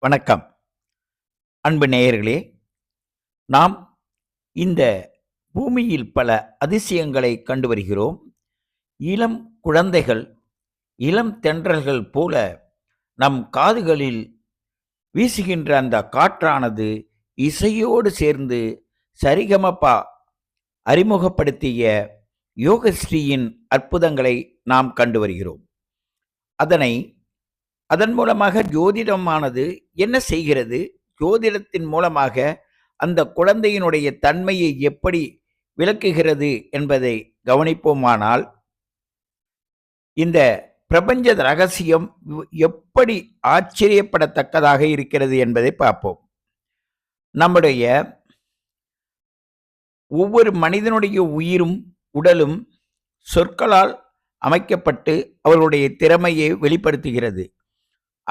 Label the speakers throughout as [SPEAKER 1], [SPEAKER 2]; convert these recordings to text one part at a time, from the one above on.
[SPEAKER 1] வணக்கம். அன்பு நேயர்களே நாம் இந்த பூமியில் பல அதிசயங்களை கண்டு வருகிறோம். இளம் குழந்தைகள் இளம் தென்றல்கள் போல நம் காதுகளில் வீசுகின்ற அந்த காற்றானது இசையோடு சேர்ந்து சரிகமபா அறிமுகப்படுத்திய யோகஸ்ரீயின் அற்புதங்களை நாம் கண்டு வருகிறோம். அதனை அதன் மூலமாக ஜோதிடமானது என்ன செய்கிறது? ஜோதிடத்தின் மூலமாக அந்த குழந்தையினுடைய தன்மையை எப்படி விளக்குகிறது என்பதை கவனிப்போமானால் இந்த பிரபஞ்ச ரகசியம் எப்படி ஆச்சரியப்படத்தக்கதாக இருக்கிறது என்பதை பார்ப்போம். நம்முடைய ஒவ்வொரு மனிதனுடைய உயிரும் உடலும் சொற்களால் அமைக்கப்பட்டு அவர்களுடைய திறமையை வெளிப்படுத்துகிறது.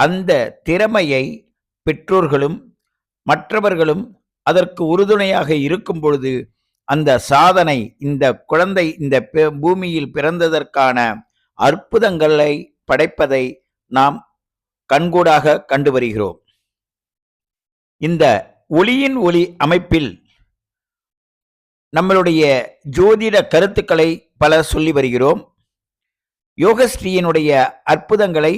[SPEAKER 1] அந்த திறமையை பெற்றோர்களும் மற்றவர்களும் அதற்கு உறுதுணையாக இருக்கும் பொழுது அந்த சாதனை இந்த குழந்தை இந்த பூமியில் பிறந்ததற்கான அற்புதங்களை படைப்பதை நாம் கண்கூடாக கண்டு வருகிறோம். இந்த ஒளியின் ஒளி அமைப்பில் நம்மளுடைய ஜோதிட கருத்துக்களை பல சொல்லி வருகிறோம். யோகஸ்ரீயினுடைய அற்புதங்களை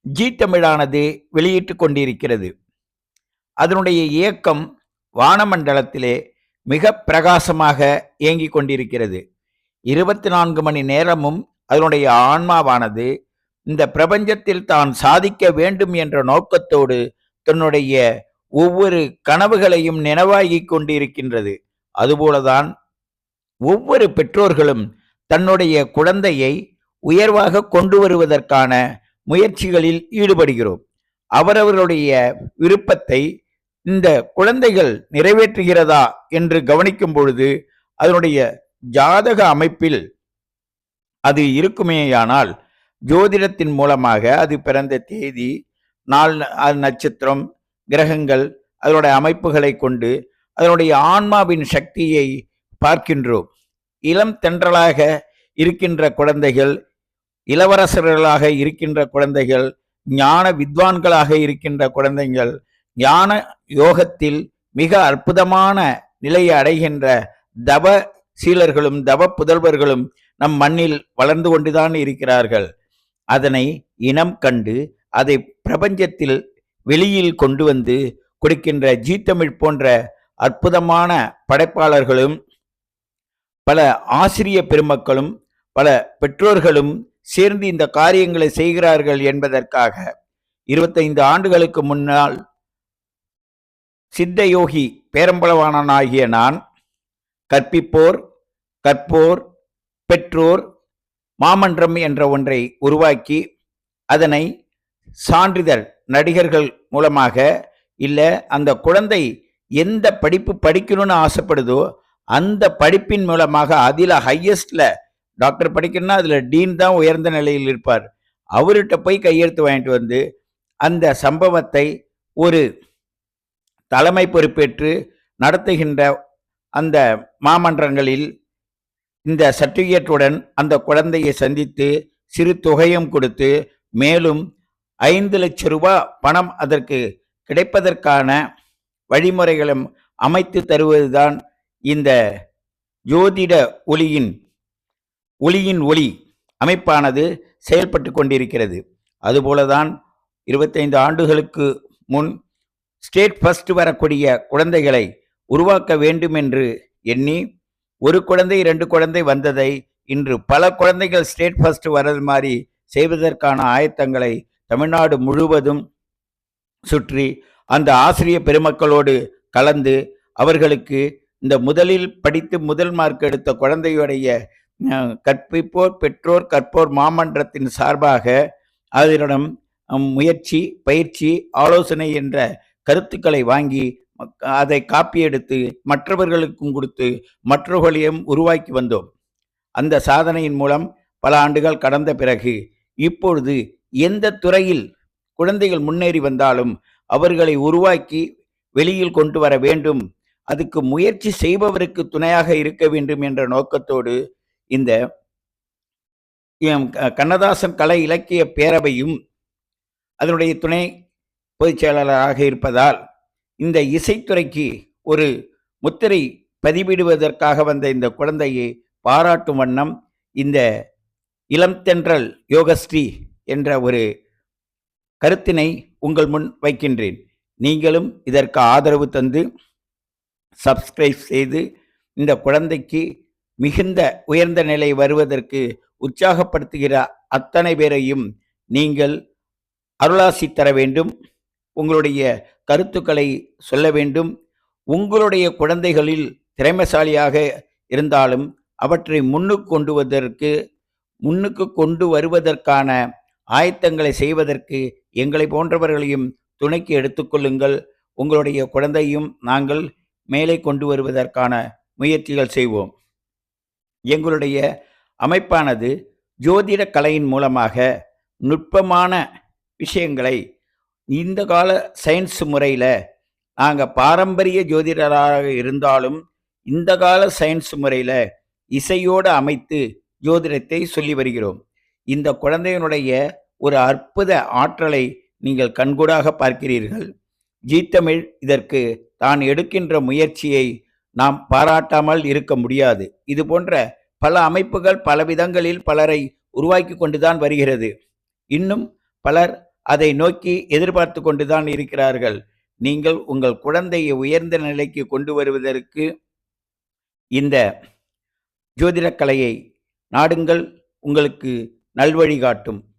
[SPEAKER 1] ஜி தமிழானது வெளியிட்டு கொண்டிருக்கிறது. அதனுடைய இயக்கம் வானமண்டலத்திலே மிக பிரகாசமாக இயங்கிக் கொண்டிருக்கிறது. இருபத்தி நான்கு மணி நேரமும் அதனுடைய ஆன்மாவானது இந்த பிரபஞ்சத்தில் தான் சாதிக்க வேண்டும் என்ற நோக்கத்தோடு தன்னுடைய ஒவ்வொரு கனவுகளையும் நினைவாகி கொண்டிருக்கின்றது. அதுபோலதான் ஒவ்வொரு பெற்றோர்களும் தன்னுடைய குழந்தையை உயர்வாக கொண்டு வருவதற்கான முயற்சிகளில் ஈடுபடுகிறோம். அவரவர்களுடைய விருப்பத்தை இந்த குழந்தைகள் நிறைவேற்றுகிறதா என்று கவனிக்கும் பொழுது அதனுடைய ஜாதக அமைப்பில் அது இருக்குமேயானால் ஜோதிடத்தின் மூலமாக அது பிறந்த தேதி நாள் நட்சத்திரம் கிரகங்கள் அதனுடைய அமைப்புகளை கொண்டு அதனுடைய ஆன்மாவின் சக்தியை பார்க்கின்றோம். இளம் தென்றலாக இருக்கின்ற குழந்தைகள் இளவரசர்களாக இருக்கின்ற குழந்தைகள் ஞான வித்வான்களாக இருக்கின்ற குழந்தைகள் ஞான யோகத்தில் மிக அற்புதமான நிலையை அடைகின்ற தவ சீலர்களும் தவ புதல்வர்களும் நம் மண்ணில் வளர்ந்து கொண்டுதான் இருக்கிறார்கள். அதனை இனம் கண்டு அதை பிரபஞ்சத்தில் வெளியில் கொண்டு வந்து கொடுக்கின்ற ஜீ தமிழ் போன்ற அற்புதமான படைப்பாளர்களும் பல ஆசிரிய பெருமக்களும் பல பெற்றோர்களும் சேர்ந்து இந்த காரியங்களை செய்கிறார்கள் என்பதற்காக இருபத்தைந்து ஆண்டுகளுக்கு முன்னால் சித்தயோகி பேரம்பளவானனாகிய நான் கற்பிப்போர் கற்போர் பெற்றோர் மாமன்றம் என்ற ஒன்றை உருவாக்கி அதனை சான்றிதழ் நடிகர்கள் மூலமாக இல்லை அந்த குழந்தை எந்த படிப்பு படிக்கணும்னு ஆசைப்படுதோ அந்த படிப்பின் மூலமாக அதில் ஹையஸ்டில் டாக்டர் படிக்கணும்னா அதில் டீன் தான் உயர்ந்த நிலையில் இருப்பார். அவர்கிட்ட போய் கையெழுத்து வாங்கிட்டு வந்து அந்த சம்பவத்தை ஒரு தலைமை பொறுப்பேற்று நடத்துகின்ற அந்த மாமன்றங்களில் இந்த சர்டிஃபிகேட்டுடன் அந்த குழந்தையை சந்தித்து சிறு தொகையும் கொடுத்து மேலும் ஐந்து லட்ச ரூபாய் பணம் அதற்கு கிடைப்பதற்கான வழிமுறைகளும் அமைத்து தருவதுதான் இந்த ஜோதிட ஒளியின் ஒளியின் ஒளி அமைப்பானது செயல்பட்டு கொண்டிருக்கிறது. அதுபோலதான் இருபத்தைந்து ஆண்டுகளுக்கு முன் ஸ்டேட் ஃபர்ஸ்ட் வரக்கூடிய குழந்தைகளை உருவாக்க வேண்டும் என்று எண்ணி ஒரு குழந்தை ரெண்டு குழந்தை வந்ததை இன்று பல குழந்தைகள் ஸ்டேட் ஃபர்ஸ்ட் வர்றது மாதிரி செய்வதற்கான ஆயத்தங்களை தமிழ்நாடு முழுவதும் சுற்றி அந்த ஆசிரிய பெருமக்களோடு கலந்து அவர்களுக்கு இந்த முதலில் படித்து முதல் மார்க் எடுத்த குழந்தையுடைய கற்பிப்போர் பெற்றோர் கற்போர் மாமன்றத்தின் சார்பாக அதனிடம் முயற்சி பயிற்சி ஆலோசனை என்ற கருத்துக்களை வாங்கி அதை காப்பி எடுத்து மற்றவர்களுக்கும் கொடுத்து மற்றவர்களையும் உருவாக்கி வந்தோம். அந்த சாதனையின் மூலம் பல ஆண்டுகள் கடந்த பிறகு இப்பொழுது எந்த துறையில் குழந்தைகள் முன்னேறி வந்தாலும் அவர்களை உருவாக்கி வெளியில் கொண்டு வர வேண்டும். அதுக்கு முயற்சி செய்பவருக்கு துணையாக இருக்க வேண்டும் என்ற நோக்கத்தோடு இந்த க- கண்ணதாசன் கலை இலக்கிய பேரவையும் அதனுடைய துணை பொதுச் செயலாளராக இருப்பதால் இந்த இசைத்துறைக்கு ஒரு முத்திரை பதிவிடுவதற்காக வந்த இந்த குழந்தையை பாராட்டும் வண்ணம் இந்த இளம் தென்றல் யோகஸ்ரீ என்ற ஒரு கருத்தினை உங்கள் முன் வைக்கின்றேன். நீங்களும் இதற்கு ஆதரவு தந்து சப்ஸ்கிரைப் செய்து இந்த குழந்தைக்கு மிகுந்த உயர்ந்த நிலை வருவதற்கு உற்சாகப்படுத்துகிற அத்தனை பேரையும் நீங்கள் அருளாசி தர வேண்டும். உங்களுடைய கருத்துக்களை சொல்ல வேண்டும். உங்களுடைய குழந்தைகளில் திறமைசாலியாக இருந்தாலும் அவற்றை முன்னுக்கு கொண்டு வருவதற்கு முன்னுக்கு கொண்டு வருவதற்கான ஆயத்தங்களை செய்வதற்கு எங்களை போன்றவர்களையும் துணைக்கு எடுத்துக்கொள்ளுங்கள் உங்களுடைய குழந்தையும் நாங்கள் மேலே கொண்டு வருவதற்கான முயற்சிகள் செய்வோம். எங்களுடைய அமைப்பானது ஜோதிட கலையின் மூலமாக நுட்பமான விஷயங்களை இந்த கால சயின்ஸ் முறையில் நாங்கள் பாரம்பரிய ஜோதிடராக இருந்தாலும் இந்த கால சயின்ஸ் முறையில் இசையோடு அமைத்து ஜோதிடத்தை சொல்லி வருகிறோம். இந்த குழந்தையினுடைய ஒரு அற்புத ஆற்றலை நீங்கள் கண்கூடாக பார்க்கிறீர்கள். ஜி தமிழ் இதற்கு தான் எடுக்கின்ற முயற்சியை நாம் பாராட்டாமல் இருக்க முடியாது. இது போன்ற பல அமைப்புகள் பல விதங்களில் பலரை உருவாக்கி கொண்டுதான் வருகிறது. இன்னும் பலர் அதை நோக்கி எதிர்பார்த்து கொண்டுதான் இருக்கிறார்கள். நீங்கள் உங்கள் குழந்தையை உயர்ந்த நிலைக்கு கொண்டு வருவதற்கு இந்த ஜோதிடக் கலையை நாடுங்கள். உங்களுக்கு நல்வழி காட்டும்.